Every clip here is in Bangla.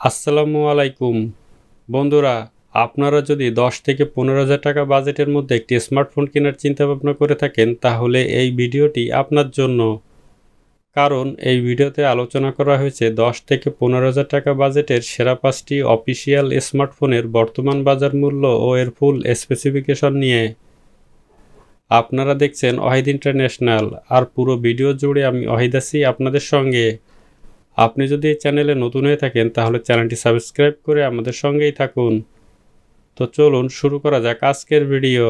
আসসালামু আলাইকুম। বন্ধুরা, আপনারা যদি দশ থেকে পনেরো হাজার টাকা বাজেটের মধ্যে একটি স্মার্টফোন কেনার চিন্তা ভাবনা করে থাকেন, তাহলে এই ভিডিওটি আপনার জন্য। কারণ এই ভিডিওতে আলোচনা করা হয়েছে দশ থেকে পনেরো হাজার টাকা বাজেটের সেরা পাঁচটি অফিসিয়াল স্মার্টফোনের বর্তমান বাজার মূল্য ও এর ফুল স্পেসিফিকেশন নিয়ে। আপনারা দেখছেন অহিদ ইন্টারন্যাশনাল, আর পুরো ভিডিও জুড়ে আমি অহিদ আছি আপনাদের সঙ্গে। আপনি যদি এই চ্যানেলে নতুন হয়ে থাকেন, তাহলে চ্যানেলটি সাবস্ক্রাইব করে আমাদের সঙ্গেই থাকুন। তো চলুন, শুরু করা যাক আজকের ভিডিও।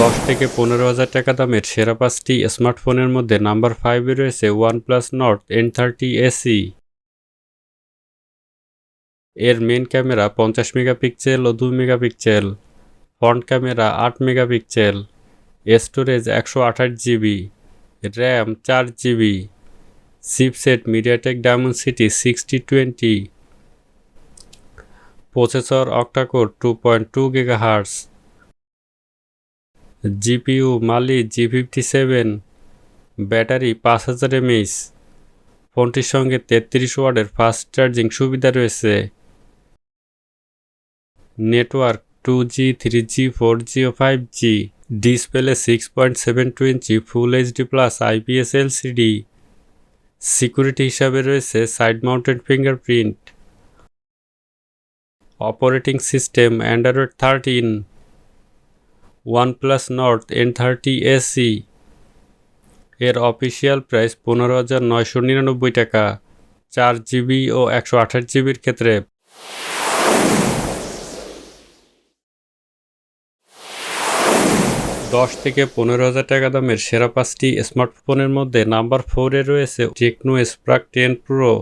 দশ থেকে পনেরো হাজার টাকা দামের সেরা পাঁচটি স্মার্টফোনের মধ্যে নাম্বার ফাইভে রয়েছে OnePlus Nord N thirty SE. এর মেন ক্যামেরা পঞ্চাশ মেগাপিক্সেল ও দুই মেগাপিক্সেল ফ্রন্ট ক্যামেরা আট মেগাপিক্সেল স্টোরেজ একশো আঠাশ জিবি র্যাম চার GB chipset MediaTek Dimensity sixty twenty processor octa core two point two gigahertz GPU Mali G fifty seven battery পাঁচ হাজার এমএইচ ফোনটির সঙ্গে তেত্রিশ ওয়ার্ডের ফাস্ট চার্জিং সুবিধা রয়েছে। Network two G three G four G ও five G display six point seven two inch full HD plus IPS LCD security হিসাবে রয়েছে side mounted fingerprint. Operating system Android thirteen OnePlus Nord N thirty SE. এর অফিসিয়াল প্রাইস পনেরো হাজার নয়শো নিরানব্বই টাকা। চার জিবি ও একশো আঠাশ জিবির ক্ষেত্রে। দশ থেকে পনেরো হাজার টাকা দামের সেরা পাঁচটি স্মার্টফোনের মধ্যে নাম্বার ফোরে রয়েছে টেকনো স্প্রাক টেন প্রো।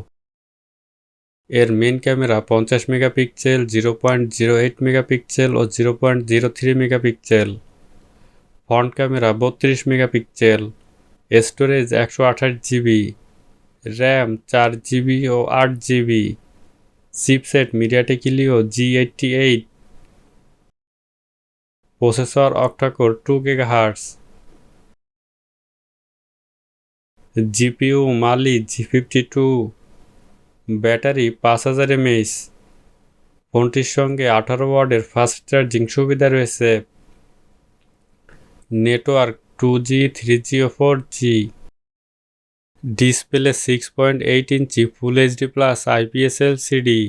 এর মেন ক্যামেরা পঞ্চাশ megapixel, zero point zero eight megapixel ও zero point zero three megapixel. Front camera বত্রিশ মেগাপিক্সেল, স্টোরেজ একশো আঠাশ জিবি, র্যাম চার জিবি ও আট GB. Chipset MediaTek Helio G eighty eight processor octa core two gigahertz GPU Mali G fifty two. Battery পাঁচ হাজার এমএইচ। ফোনটির সঙ্গে আঠারো ওয়ার্ডের ফাস্ট চার্জিং সুবিধা রয়েছে। Network two G three G ও four G display six point eight inch full HD plus IPS LCD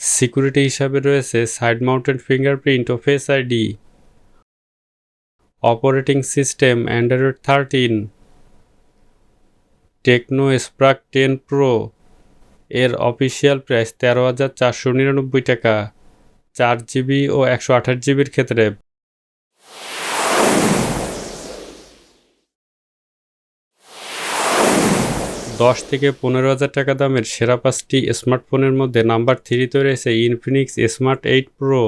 security হিসাবে রয়েছে সাইড মাউন্টেড ফিঙ্গারপ্রিন্ট ও face ID. Operating system Android thirteen. Tecno Spark ten pro. এর অফিসিয়াল প্রাইস তেরো হাজার চারশো নিরানব্বই টাকা। চার জিবি ও একশো আঠাশ জিবির ক্ষেত্রে দশ থেকে পনেরো হাজার টাকা দামের সেরা পাঁচটি স্মার্টফোনের মধ্যে নাম্বার থ্রিতে রয়েছে ইনফিনিক্স স্মার্ট এইট প্রো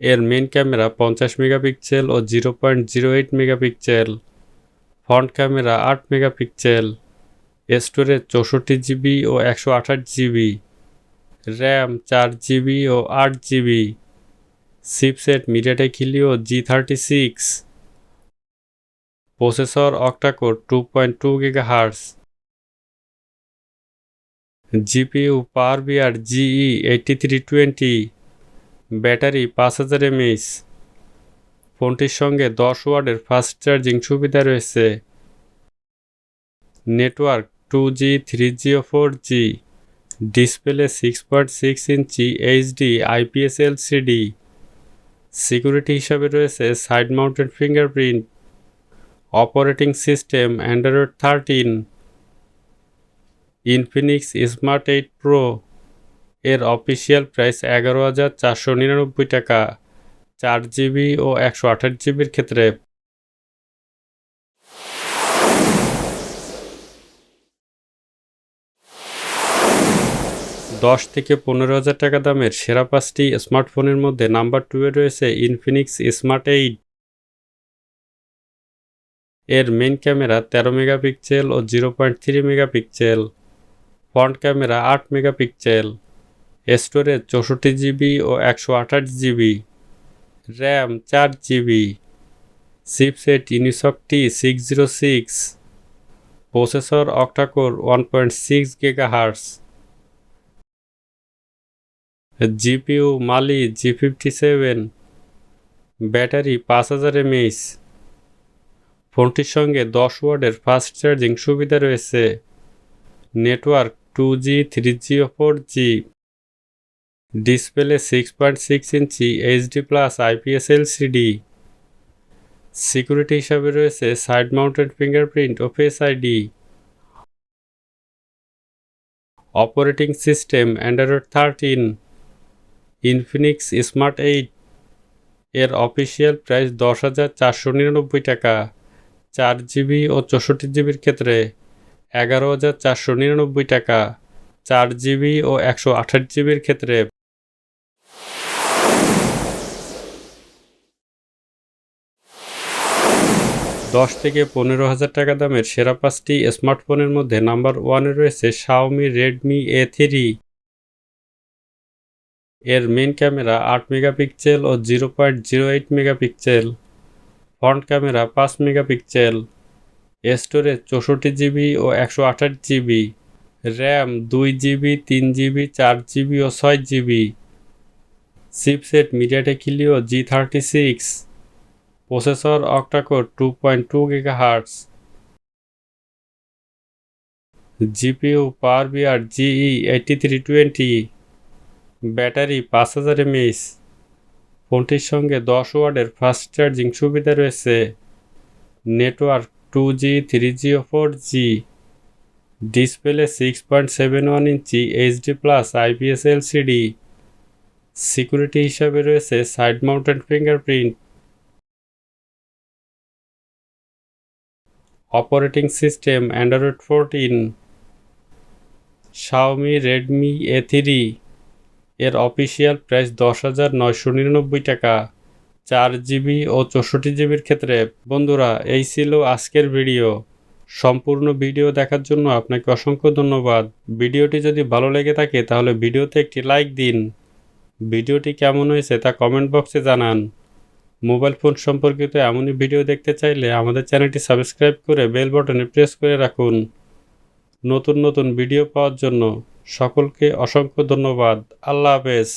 এর মেন ক্যামেরা পঞ্চাশ মেগাপিক্সেল ও zero point zero eight megapixel. Front camera আট মেগাপিক্সেল। স্টোরেজ চৌষট্টি জিবি ও একশো আঠাশ জিবি র্যাম চার জিবি ও আট GB chipset MediaTek Helio G thirty six processor octacore two point two gigahertz GPU PowerVR GE eighty three twenty battery পাঁচ হাজার এমএইচ। ফোনটির সঙ্গে দশ ওয়ার্ডের ফাস্ট চার্জিং সুবিধা রয়েছে। Network two G three G ও four G display six point six inch HD IPS LCD security হিসাবে রয়েছে side mounted fingerprint. Operating system Android thirteen Infinix smart eight pro এর অফিসিয়াল প্রাইস এগারো হাজার চারশো নিরানব্বই টাকা, চার জিবি ও একশো আঠাশ জিবির ক্ষেত্রে। দশ থেকে পনেরো হাজার টাকা দামের সেরা পাঁচটি স্মার্টফোনের মধ্যে নাম্বার টুয়ে রয়েছে ইনফিনিক্স স্মার্ট এইট। এর মেন ক্যামেরা তেরো মেগাপিক্সেল ও zero point three megapixel front camera আট মেগাপিক্সেল স্টোরেজ চৌষট্টি জিবি ও একশো আঠাশ জিবি র্যাম চার GB chipset Unisoc T six zero six processor octa core one point six gigahertz GPU Mali G fifty seven battery পাঁচ হাজার এমএইচ ফোনটির সঙ্গে দশ ওয়ার্ডের ফাস্ট চার্জিং সুবিধা রয়েছে। Network two G, three G ও four G. Display six point six inch HD plus IPS LCD security হিসাবে রয়েছে সাইড মাউন্টেড ফিঙ্গারপ্রিন্ট ও face ID operating system Android thirteen, Infinix smart eight. এর অফিসিয়াল প্রাইস দশ হাজার চারশো নিরানব্বই টাকা। চার জিবি ও চৌষট্টি জিবির ক্ষেত্রে এগারো হাজার চারশো নিরানব্বই টাকা, চার জিবি ও একশো আঠাশ জিবির ক্ষেত্রে দশ থেকে পনেরো হাজার টাকা দামের সেরা পাঁচটি স্মার্টফোনের মধ্যে নাম্বার ওয়ানে রয়েছে শাওমি রেডমি এ থ্রি এর মেন ক্যামেরা আট মেগাপিক্সেল ও zero point zero eight megapixel. Front camera পাঁচ মেগাপিক্সেল, স্টোরেজ চৌষট্টি জিবি ও একশো আঠাশ জিবি, র্যাম দুই জিবি, তিন জিবি, চার জিবি ও ছয় GB. Chipset MediaTek Helio G thirty six processor octacore two point two giga hertz GPU power VR GE eighty three twenty battery পাঁচ হাজার এমএইচ ফোনটির সঙ্গে দশ ওয়ার্ডের ফাস্ট চার্জিং সুবিধা রয়েছে। Network two G, three G ও four G. Display six point seven one inch HD plus IPS LCD security হিসাবে রয়েছে side mounted fingerprint. Operating system Android fourteen. Xiaomi Redmi A three এর অফিসিয়াল প্রাইস দশ হাজার নয়শো নিরানব্বই টাকা। চার জিবি ও চৌষট্টি জিবির ক্ষেত্রে, বন্ধুরা, এই ছিল আজকের ভিডিও। সম্পূর্ণ ভিডিও দেখার জন্য আপনাকে অসংখ্য ধন্যবাদ। ভিডিওটি যদি ভালো লেগে থাকে, তাহলে ভিডিওতে একটি লাইক দিন। ভিডিওটি কেমন হয়েছে তা কমেন্ট বক্সে জানান। মোবাইল ফোন সম্পর্কিত এমনই ভিডিও দেখতে চাইলে আমাদের চ্যানেলটি সাবস্ক্রাইব করে বেল বটনে প্রেস করে রাখুন। নতুন নতুন ভিডিও পাওয়ার জন্য সকলকে অসংখ্য ধন্যবাদ। আল্লাহ হাফেজ।